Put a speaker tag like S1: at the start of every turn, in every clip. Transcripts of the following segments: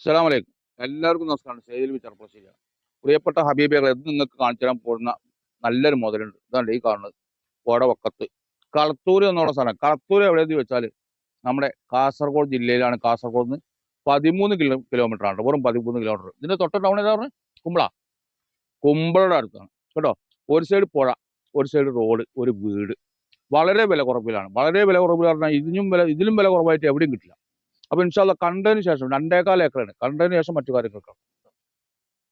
S1: അസ്സലാമലൈക്കും എല്ലാവർക്കും നമസ്കാരം. സേതിൽ ചെറുപ്പശ്ശേരിയാണ് പ്രിയപ്പെട്ട ഹബീബികൾ എന്ന് നിങ്ങൾക്ക് കാണിച്ചു തരാൻ പോകുന്ന നല്ലൊരു മുതലുണ്ട്. ഇതാണ് ഈ കാണുന്നത്. കോട വക്കത്ത് കളത്തൂർ എന്നുള്ള സ്ഥലം. കളത്തൂർ എവിടെയെന്ന് വെച്ചാൽ നമ്മുടെ കാസർഗോഡ് ജില്ലയിലാണ്. കാസർഗോഡ് നിന്ന് പതിമൂന്ന് കിലോ കിലോമീറ്റർ ആണ് വെറും പതിമൂന്ന് കിലോമീറ്റർ. ഇതിന്റെ തൊട്ട ടൗൺ ഏതാ പറഞ്ഞത് കുമ്പള. കുമ്പളയുടെ അടുത്താണ്. കേട്ടോ? ഒരു സൈഡ് പുഴ ഒരു സൈഡ് റോഡ് ഒരു വീട്. വളരെ വില കുറവിലാണ്. വളരെ വില പറഞ്ഞാൽ ഇതിനും വില ഇതിലും വില കുറവായിട്ട് എവിടെയും കിട്ടില്ല. അപ്പൊ ഇൻഷാല്ല കണ്ടതിന് ശേഷം രണ്ടേകാൽ ഏക്കറാണ്. കണ്ടതിന് ശേഷം മറ്റു കാര്യങ്ങൾക്ക്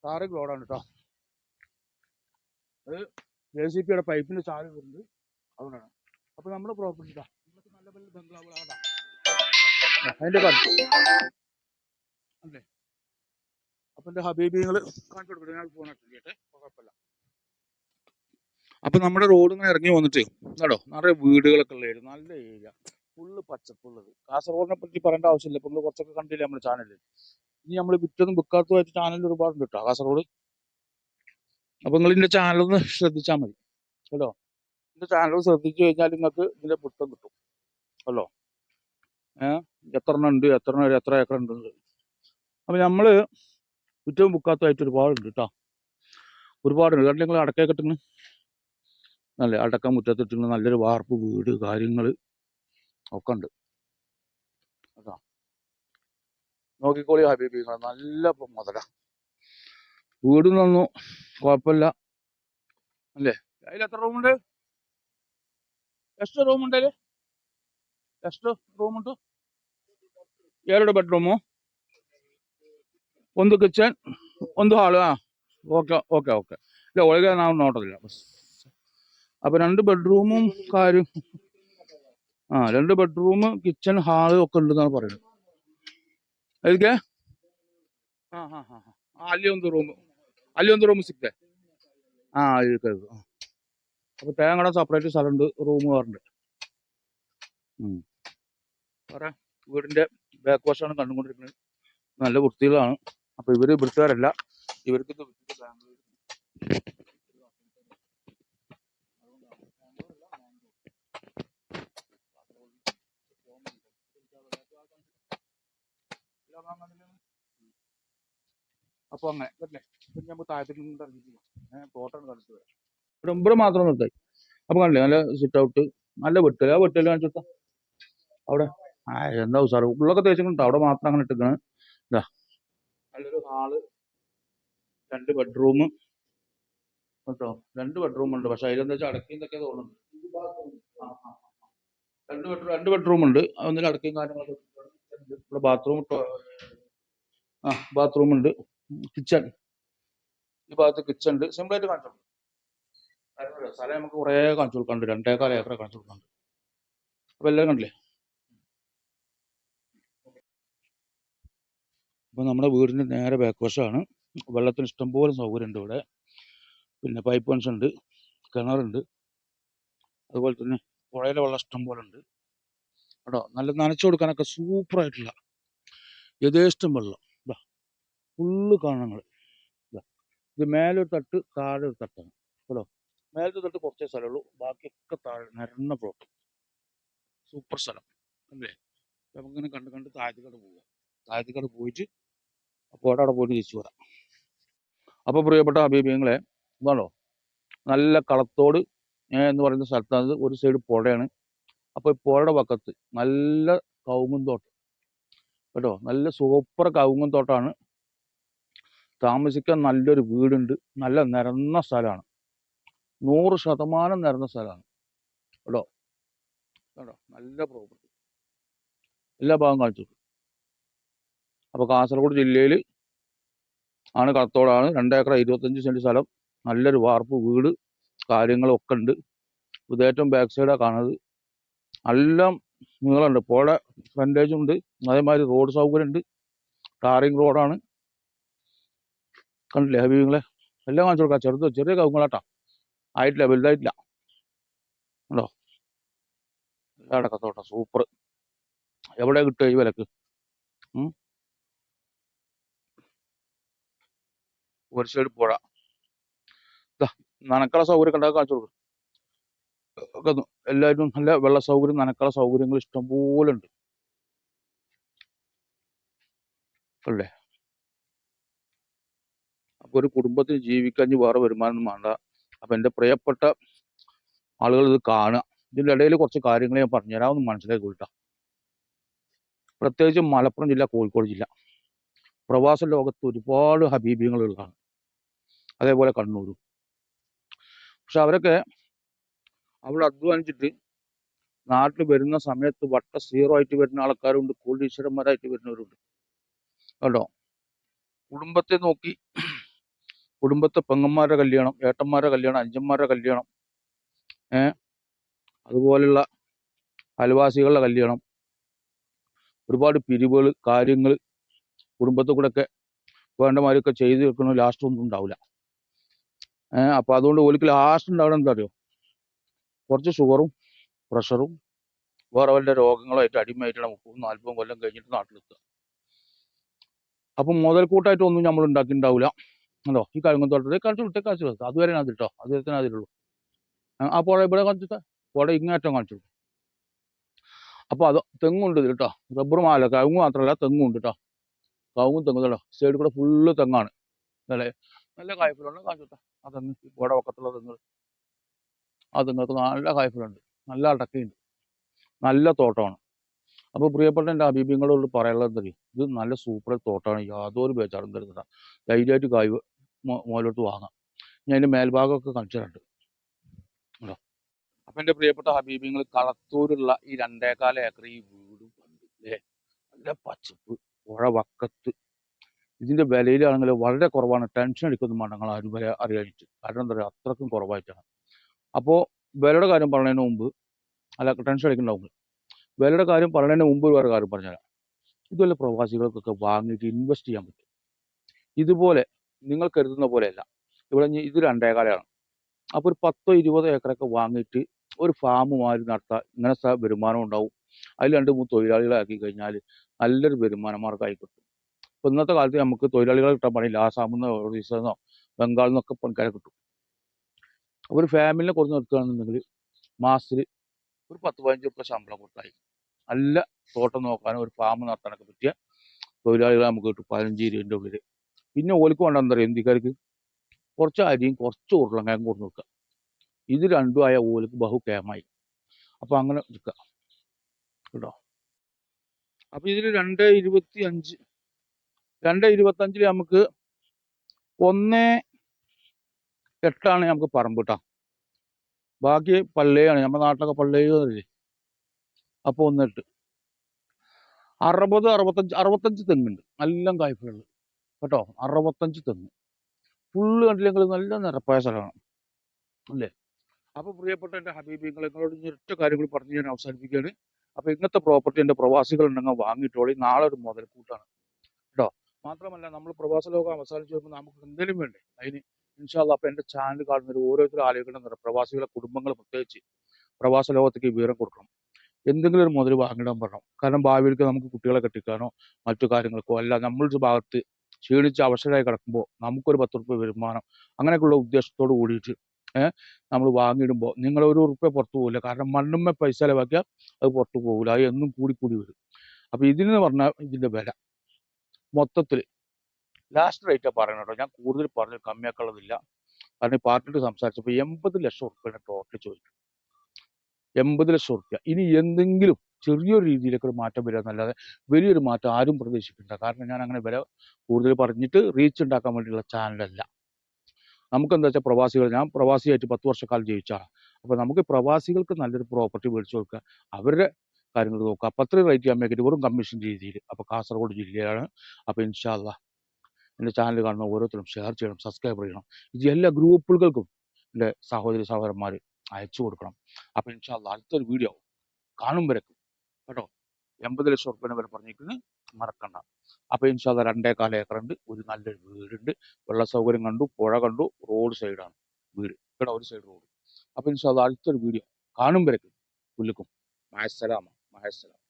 S1: താരക്ക് ഗ്ലോഡാണ് കേട്ടോ അത് ജെ സി പിയുടെ പൈപ്പിന്റെ ചാറ് വരുന്നത് അതുകൊണ്ടാണ്. അപ്പൊ നമ്മുടെ പ്രോപ്പർട്ടി ഇതാ നല്ല നല്ല ബംഗ്ലാവുകളാണ് അല്ലേ? അപ്പൊ കാണിച്ചു കൊടുക്കട്ടെ. ഞാൻ കുഴപ്പമില്ല. അപ്പൊ നമ്മുടെ റോഡ് ഇങ്ങനെ ഇറങ്ങി വന്നിട്ട് കേട്ടോ നിറയെ വീടുകളൊക്കെ ഉള്ളായിരുന്നു നല്ല ഏരിയ ഫുള്ള് പച്ചപ്പുള്ളത് കാസർഗോഡിനെ പറ്റി പറയേണ്ട ആവശ്യമില്ല. ഇപ്പൊ കുറച്ചൊക്കെ കണ്ടില്ലേ നമ്മുടെ ചാനലിൽ ഇനി നമ്മൾ വിറ്റതും വിൽക്കാത്തതുമായിട്ട് ചാനലിൽ ഒരുപാടുണ്ട് കേട്ടോ കാസർഗോഡ്. അപ്പൊ നിങ്ങൾ ഇതിന്റെ ചാനൽ ഒന്ന് ശ്രദ്ധിച്ചാൽ മതി. കേട്ടോ ഇതിന്റെ ചാനൽ ശ്രദ്ധിച്ചു കഴിഞ്ഞാൽ നിങ്ങൾക്ക് ഇതിന്റെ പുട്ടം കിട്ടും. അല്ലോ ഏഹ് എത്ര എണ്ണം ഉണ്ട്? എത്ര എണ്ണം എത്ര ഏക്കർ ഉണ്ട്. അപ്പൊ നമ്മൾ വിറ്റവും വിൽക്കാത്തതായിട്ട് ഒരുപാടുണ്ട് കേട്ടോ ഒരുപാടുണ്ട്. കാരണം നിങ്ങൾ അടക്കയൊക്കെ ഇട്ടിങ്ങനെ നല്ല അടക്ക മുറ്റത്തിട്ടിങ്ങനെ നല്ലൊരു വാർപ്പ് വീട് കാര്യങ്ങൾ ഒക്കെ ഉണ്ട് കേട്ടോ നോക്കിക്കോളി ഹബീബി ഇങ്ങള് നല്ല ഇപ്പൊ മുതല വീടിനൊന്നും കുഴപ്പമില്ല അല്ലേ അതിൽ എത്ര റൂമുണ്ട് ಎಷ್ಟು ರೂಮ್ ಉಂಟು ಎಷ್ಟು ರೂಮ್ ಉಂಟು ಎರಡು ಬೆಡ್ರೂಮು ಒಂದು ಕಿಚನ್ ಒಂದು ಹಾಳು ಆ ಓಕೆ ಓಕೆ ಓಕೆ ಇಲ್ಲ ಒಳಗೆ ನಾವು ನೋಡೋದಿಲ್ಲ ಬಸ್ അപ്പൊ രണ്ട് ബെഡ്റൂമും കാര്യം ആ രണ്ട് ബെഡ്റൂം കിച്ചൺ ഹാള് ഒക്കെ ഉണ്ടെന്നാണ് പറയുന്നത് ಅದಕ್ಕೆ ಹಾ ಹಾ ಹಾ ಹಾ ಅಲ್ಲಿ ಒಂದು ರೂಮ್ ಅಲ್ಲಿ ಒಂದು ರೂಮ್ ಸಿಕ್ತೆ ആ ഇരിക്കരുത് ആ. അപ്പൊ തേങ്ങയുടെ സെപ്പറേറ്റ് സ്ഥലമുണ്ട് റൂമുകാരുണ്ട് പറയാം വീടിന്റെ ബാക്ക് വശമാണ് കണ്ടുകൊണ്ടിരിക്കുന്നത് നല്ല വൃത്തികളാണ് അപ്പൊ ഇവര് വൃത്തിക്കാരല്ല ഇവർക്ക് ഇത് വിറ്റിട്ട് അപ്പൊ അങ്ങനെ ഇവിടെ മാത്രം നിർത്തായി അപ്പൊ കണ്ടില്ലേ നല്ല സിറ്റ് ഔട്ട് നല്ല വെട്ടൽ ആ വെട്ടൽ കാണിച്ചു അവിടെ. എന്താ സാറ് ഉള്ളൊക്കെ തേച്ചിട്ടുണ്ട്. അവിടെ മാത്രം അങ്ങനെ ഇട്ടിക്കണ് ഇതാ. നല്ലൊരു ഹാൾ. രണ്ട് ബെഡ്റൂം കേട്ടോ? രണ്ട് ബെഡ്റൂം ഉണ്ട്. പക്ഷെ അതിലെന്താ വെച്ചാൽ അടക്കിയും ഇതൊക്കെ തോന്നുന്നുണ്ട്. രണ്ട് ബെഡ്റൂം രണ്ട് ബെഡ്റൂം ഉണ്ട്. അതൊന്നും അടക്കിയും കാര്യങ്ങളൊക്കെ. ഇവിടെ ബാത്റൂം ആ ബാത്റൂം ഉണ്ട്. കിച്ചൺ ഈ ഭാഗത്ത് കിച്ചൺ ഉണ്ട്. സിമ്പിൾ ആയിട്ട് കാണിച്ചു കൊടുക്കും. സ്ഥലം നമുക്ക് കുറേ കാണിച്ചു കൊടുക്കാനുണ്ട്. രണ്ടേക്കാൽ ഏക്കർ കാണിച്ചു കൊടുക്കാനുണ്ട്. അപ്പൊ എല്ലാം കണ്ടില്ലേ? അപ്പൊ നമ്മുടെ വീടിന്റെ നേരെ ബാക്ക് വശമാണ്. വെള്ളത്തിന് ഇഷ്ടംപോലെ സൗകര്യം ഉണ്ട് ഇവിടെ. പിന്നെ പൈപ്പ് കണക്ഷൻ ഉണ്ട്. കിണറുണ്ട്. അതുപോലെ തന്നെ പുഴയിലെ വെള്ളം ഇഷ്ടംപോലെ ഉണ്ട് കേട്ടോ നല്ല നനച്ചു കൊടുക്കാനൊക്കെ സൂപ്പർ ആയിട്ടുള്ള യഥേഷ്ടം വെള്ളം. ഇതാ ഫുള്ള് കാണങ്ങൾ ഇതാ ഇത് മേലൊരു തട്ട് താഴെ ഒരു തട്ടാണ്. കേട്ടോ മേലത്തെ തട്ട് കുറച്ചേ സ്ഥലമുള്ളൂ ബാക്കിയൊക്കെ താഴെ നിരന്ന പ്ലോട്ട് സൂപ്പർ സ്ഥലം. അല്ലേ? നമുക്കിങ്ങനെ കണ്ട് കണ്ട് താഴത്തേക്കോട്ട് പോവുക താഴത്തേക്കോട്ട് പോയിട്ട് അപ്പോൾ അവിടെ പോയിട്ട് തിരിച്ചു വരാം. അപ്പോൾ പ്രിയപ്പെട്ട അഭിപ്രായങ്ങളെ ഇതാണോ? നല്ല കളത്തോട് എന്ന് പറയുന്ന സ്ഥലത്താണ് ഒരു സൈഡ് പുഴയാണ്. അപ്പോൾ ഈ പുഴയുടെ പക്കത്ത് നല്ല കവുങ്ങും തോട്ടം. കേട്ടോ? നല്ല സൂപ്പർ കവുങ്ങും തോട്ടമാണ് താമസിക്കാൻ നല്ലൊരു വീടുണ്ട്. നല്ല നിരന്ന സ്ഥലമാണ്. നൂറ് ശതമാനം നിരന്ന സ്ഥലമാണ്. കേട്ടോ? കേട്ടോ? നല്ല പ്രോപ്പർട്ടി എല്ലാ ഭാഗം കാണിച്ചു അപ്പോൾ കാസർഗോഡ് ജില്ലയിൽ ആണ് കടത്തോടാണ് രണ്ടേക്കർ ഇരുപത്തഞ്ച് സെന്റ് സ്ഥലം. നല്ലൊരു വാർപ്പ് വീട്. കാര്യങ്ങളൊക്കെ ഉണ്ട്. ഇതേറ്റവും ബാക്ക് സൈഡാണ് കാണുന്നത്. എല്ലാം നീളമുണ്ട്. പുഴ ഫ്രണ്ടേജും ഉണ്ട്. അതേമാതിരി റോഡ് സൗകര്യം ഉണ്ട്. ടാറിങ് റോഡാണ് കണ്ടില്ലേ ഹബീബിങ്ങളെ? എല്ലാം കാണിച്ചു കൊടുക്കാം. ചെറുത് ചെറിയ കവുങ്ങളാട്ടാ ആയിട്ടില്ല വലുതായിട്ടില്ല. ഉണ്ടോ? എല്ലാം അടക്കത്തോട്ടം സൂപ്പർ എവിടെ കിട്ടുക ഈ വിലക്ക്? ഒരു സൈഡ് പുഴ. നനക്കള സൗകര്യം കണ്ടാൽ കാണിച്ചു കൊടുക്കും. ഒക്കെ എല്ലാവരും നല്ല വെള്ള സൗകര്യം നനക്കള സൗകര്യങ്ങൾ ഇഷ്ടംപോലെ ഉണ്ട്. അല്ലേ? ഒരു കുടുംബത്തിൽ ജീവിക്കാൻ വേറെ വരുമാനം വേണ്ട. അപ്പൊ എന്റെ പ്രിയപ്പെട്ട ആളുകൾ ഇത് കാണുക. ഇതിന്റെ ഇടയിൽ കുറച്ച് കാര്യങ്ങൾ ഞാൻ പറഞ്ഞുതരാം ഒന്ന് മനസ്സിലാക്കി കൊടുക്കാം പ്രത്യേകിച്ച് മലപ്പുറം ജില്ല കോഴിക്കോട് ജില്ല. പ്രവാസ ലോകത്ത് ഒരുപാട് ഹബീബികളുള്ളതാണ്. അതേപോലെ കണ്ണൂരും. പക്ഷെ അവരൊക്കെ അവിടെ അധ്വാനിച്ചിട്ട് നാട്ടിൽ വരുന്ന സമയത്ത് വട്ട സീറോ ആയിട്ട് വരുന്ന ആൾക്കാരുണ്ട് കോടീശ്വരന്മാരായിട്ട് വരുന്നവരുണ്ട്. കേട്ടോ കുടുംബത്തെ നോക്കി കുടുംബത്തെ പെങ്ങന്മാരുടെ കല്യാണം ഏട്ടന്മാരുടെ കല്യാണം അഞ്ചന്മാരുടെ കല്യാണം ഏ? അതുപോലുള്ള അയൽവാസികളുടെ കല്യാണം ഒരുപാട് പിരിവുകൾ കാര്യങ്ങൾ കുടുംബത്തിൽ കൂടെ ഒക്കെ വേണ്ടമാരൊക്കെ ചെയ്ത് വെക്കണ ലാസ്റ്റ് ഒന്നും ഉണ്ടാവില്ല ഏഹ് അപ്പൊ അതുകൊണ്ട് ഓലിക്ക് ലാസ്റ്റ് ഉണ്ടാവണം എന്താ അറിയോ? കുറച്ച് ഷുഗറും പ്രഷറും വേറെ വല്ല രോഗങ്ങളായിട്ട് അടിമയായിട്ടുള്ള മുപ്പതും നാൽപ്പതും കൊല്ലം കഴിഞ്ഞിട്ട് നാട്ടിലെത്തുക. അപ്പൊ മുതൽക്കൂട്ടായിട്ട് ഒന്നും നമ്മൾ ഉണ്ടാക്കിയിട്ടുണ്ടാവില്ല അല്ലോ ഈ കഴിഞ്ഞ തോട്ടത്തിൽ കാണിച്ചു വിട്ടേ കാണിച്ചു കൊടുക്കുക അതുവരെ അത് കേട്ടോ അതുവരെ അതിലുള്ളൂ ആ, പുഴ ഇവിടെ കാണിച്ചിട്ട് പുഴ ഇങ്ങേറ്റം കാണിച്ചു അപ്പോൾ അപ്പൊ അത് തെങ്ങുണ്ട് ഇതിൽ കേട്ടോ റബ്ബർ മാല കവുങ്ങ് മാത്രമല്ല തെങ്ങുണ്ട് കേട്ടോ കവുങ്ങും തെങ്ങും കേട്ടോ സൈഡിൽ കൂടെ ഫുള്ള് തെങ്ങാണ്. അല്ലേ നല്ല കായ്ഫലമുണ്ട് കാണിച്ചു ആ തെങ്ങ് പുഴ പക്കത്തുള്ള തെങ്ങ് ആ നിങ്ങൾക്ക് നല്ല കായ്ഫലുണ്ട് നല്ല അടക്കയുണ്ട്. നല്ല തോട്ടമാണ്. അപ്പോൾ പ്രിയപ്പെട്ട എന്റെ അഭിപ്രായങ്ങളോട് പറയാനുള്ളത് എന്താ? ഇത് നല്ല സൂപ്പർ തോട്ടമാണ്. യാതൊരു ബേജാറും തരുന്നില്ല ധൈര്യമായിട്ട് കായ് മോലോട്ട് വാങ്ങാം. ഞാൻ അതിന്റെ മേൽഭാഗമൊക്കെ കാണിച്ചിട്ടുണ്ട് കേട്ടോ അപ്പം എന്റെ പ്രിയപ്പെട്ട ഹബീബിങ്ങൾ കളത്തൂരുള്ള ഈ രണ്ടേകാല ഏക്കർ ഈ വീടും കണ്ടു നല്ല പച്ചപ്പ് പുഴ വക്കത്ത്. ഇതിന്റെ വിലയിലാണെങ്കിൽ വളരെ കുറവാണ്. ടെൻഷൻ അടിക്കുന്ന മണ്ണങ്ങൾ ആരും വരെ അറിയാനിട്ട് കാരണം എന്താ പറയുക? അത്രക്കും കുറവായിട്ടാണ്. അപ്പോൾ വിലയുടെ കാര്യം പറയുന്നതിന് മുമ്പ് അല്ല ടെൻഷൻ അടിക്കുന്നുണ്ടാവും വിലയുടെ കാര്യം പറയുന്നതിന് മുമ്പ് വേറെ കാര്യം പറഞ്ഞുതരാം. ഇതുപോലെ പ്രവാസികൾക്കൊക്കെ വാങ്ങിയിട്ട് ഇൻവെസ്റ്റ് ചെയ്യാൻ പറ്റും. ഇതുപോലെ നിങ്ങൾ കരുതുന്ന പോലെയല്ല. ഇവിടെ ഇത് രണ്ടേകാലയാണ് അപ്പോൾ ഒരു പത്തോ ഇരുപതോ ഏക്കറൊക്കെ വാങ്ങിയിട്ട് ഒരു ഫാം മാതിരി നടത്താം ഇങ്ങനെ വരുമാനം ഉണ്ടാവും. അതിൽ രണ്ട് മൂന്ന് തൊഴിലാളികളെ ആക്കി കഴിഞ്ഞാൽ നല്ലൊരു വരുമാന മാർഗമായി കിട്ടും. ഇപ്പം ഇന്നത്തെ കാലത്ത് നമുക്ക് തൊഴിലാളികളെ കിട്ടാൻ പണിയില്ല. ആസാമെന്നോ ഒറീസന്നോ ബംഗാളിൽ നിന്നൊക്കെ പണിക്കാരെ കിട്ടും. ഒരു ഫാമിലിനെ കുറച്ച് നിർത്തുകയാണെന്നുണ്ടെങ്കിൽ മാസത്തിൽ ഒരു പത്ത് പതിനഞ്ച് റുപ്യ ശമ്പളം കൊടുത്തായി. നല്ല തോട്ടം നോക്കാനും ഒരു ഫാം നടത്താനൊക്കെ പറ്റിയ തൊഴിലാളികളെ നമുക്ക് കിട്ടും പതിനഞ്ച് ഇരുപതിന്റെ ഉള്ളിൽ പിന്നെ ഓലിക്ക് വേണ്ട എന്താ പറയുക ഇന്ത്യക്കാർക്ക് കുറച്ച് അരിയും കുറച്ച് ഉരുളങ്ങയും കൊടുത്ത് നിൽക്കുക ഇത് രണ്ടും ആയ ഓലിക്ക് ബഹു കേമായി അപ്പോൾ അങ്ങനെ നിൽക്കുക കേട്ടോ? അപ്പോൾ ഇതിൽ രണ്ട് ഇരുപത്തി അഞ്ച് രണ്ട് ഇരുപത്തി അഞ്ചിൽ നമുക്ക് ഒന്ന് എട്ടാണ് നമുക്ക് പറമ്പ് കേട്ടോ ബാക്കി പള്ളിയാണ്. നമ്മുടെ നാട്ടിലൊക്കെ പള്ളയല്ലേ അപ്പൊ ഒന്ന് എട്ട്. അറുപത് അറുപത്തഞ്ച് അറുപത്തഞ്ച് തെങ്ങുണ്ട്. നല്ല കായ്ഫലുണ്ട് കേട്ടോ? അറുപത്തഞ്ച് തെങ്ങ്. ഫുള്ള് കണ്ടില്ലെങ്കിൽ നല്ല നിരപ്പായ സ്ഥലമാണ്. അല്ലേ? അപ്പോൾ പ്രിയപ്പെട്ട എന്റെ ഹബീബിങ്ങൾ നിങ്ങളോട് ഒറ്റ കാര്യങ്ങൾ പറഞ്ഞ് ഞാൻ അവസാനിപ്പിക്കുകയാണ്. അപ്പോൾ ഇങ്ങനത്തെ പ്രോപ്പർട്ടി എന്റെ പ്രവാസികൾ ഉണ്ടെങ്കിൽ വാങ്ങിയിട്ടോളി. നാളെ ഒരു മുതൽക്കൂട്ടാണ്. കേട്ടോ? മാത്രമല്ല നമ്മൾ പ്രവാസ ലോകം അവസാനിച്ച് വരുമ്പോൾ നമുക്ക് എന്തെങ്കിലും വേണ്ടേ? അതിന് ഇൻഷാല്ല അപ്പൊ എന്റെ ചാനൽ കാണുന്നവർ ഓരോരുത്തരും ആലോചിക്കണം പ്രവാസികളെ കുടുംബങ്ങൾ പ്രത്യേകിച്ച് പ്രവാസ ലോകത്തേക്ക് വിവരം കൊടുക്കണം. എന്തെങ്കിലും ഒരു മുതൽ വാങ്ങിടാൻ പറഞ്ഞു കാരണം ഭാവിയിലേക്ക് നമുക്ക് കുട്ടികളെ കെട്ടിക്കാനോ മറ്റു കാര്യങ്ങൾക്കോ അല്ല നമ്മളുടെ ഭാഗത്ത് ക്ഷീണിച്ച് അവശരായി കിടക്കുമ്പോൾ നമുക്കൊരു പത്ത് റുപ്യ വരുമാനം അങ്ങനെയൊക്കെയുള്ള ഉദ്ദേശത്തോട് കൂടിയിട്ട് നമ്മൾ വാങ്ങിയിടുമ്പോൾ നിങ്ങൾ ഒരു റുപ്യ പുറത്തു പോകില്ല കാരണം മണ്ണുമ്മ പൈസ ചിലവാക്കിയാൽ അത് പുറത്തു പോകില്ല അത് എന്നും കൂടി കൂടി വരും. അപ്പൊ ഇതിന് പറഞ്ഞാൽ ഇതിന്റെ വില മൊത്തത്തിൽ ലാസ്റ്റ് റേറ്റ് പറയണം കേട്ടോ. ഞാൻ കൂടുതൽ പറഞ്ഞു കമ്മിയാക്കുള്ളതില്ല കാരണം ഈ പാർട്ടിയിട്ട് സംസാരിച്ചപ്പോൾ എൺപത് ലക്ഷം ഉറുപ്പ്യാണ് ടോട്ടൽ ചോദിച്ചു എൺപത് ലക്ഷം ഉറുപ്പ്യ ഇനി എന്തെങ്കിലും ചെറിയൊരു രീതിയിലൊക്കെ ഒരു മാറ്റം വരിക എന്നല്ലാതെ വലിയൊരു മാറ്റം ആരും പ്രതീക്ഷിക്കേണ്ട. കാരണം ഞാൻ അങ്ങനെ വില കൂടുതൽ പറഞ്ഞിട്ട് റീച്ച് ഉണ്ടാക്കാൻ വേണ്ടിയുള്ള ചാനലല്ല നമുക്ക് എന്താ വെച്ചാൽ പ്രവാസികൾ ഞാൻ പ്രവാസിയായിട്ട് പത്ത് വർഷക്കാലം ജീവിച്ചാണ് അപ്പോൾ നമുക്ക് പ്രവാസികൾക്ക് നല്ലൊരു പ്രോപ്പർട്ടി മേടിച്ചു കൊടുക്കുക. അവരുടെ കാര്യങ്ങൾ നോക്കുക. അപ്പൊ അത്രയും റേറ്റ് ചെയ്യാൻ വേണ്ടിയിട്ട് വെറും കമ്മീഷൻ രീതിയിൽ. അപ്പൊ കാസർഗോഡ് ജില്ലയാണ് അപ്പൊ ഇൻഷാല്ല എന്റെ ചാനൽ കാണുന്ന ഓരോരുത്തരും ഷെയർ ചെയ്യണം സബ്സ്ക്രൈബ് ചെയ്യണം. ഇത് എല്ലാ ഗ്രൂപ്പുകൾക്കും എന്റെ സഹോദരി സഹോദരന്മാർ അയച്ചു കൊടുക്കണം. അപ്പം ഇൻഷാല്ല അടുത്തൊരു വീഡിയോ കാണും വരക്കും കേട്ടോ? എൺപത് ലക്ഷം ഉറുപ്പിനെ വരെ പറഞ്ഞിരിക്കുന്നത് മറക്കണ്ട. അപ്പൊ ഇൻഷാല്ല രണ്ടേ കാല ഏക്കറുണ്ട്. ഒരു നല്ലൊരു വീടുണ്ട്. വെള്ള സൗകര്യം കണ്ടു പുഴ കണ്ടു റോഡ് സൈഡാണ് വീട്. കേട്ടോ? ഒരു സൈഡ് റോഡ് അപ്പൊ ഇൻഷാല്ല അടുത്തൊരു വീഡിയോ കാണും വരക്കും പുല്ലുക്കും. മഹസലാമ മഹസലാം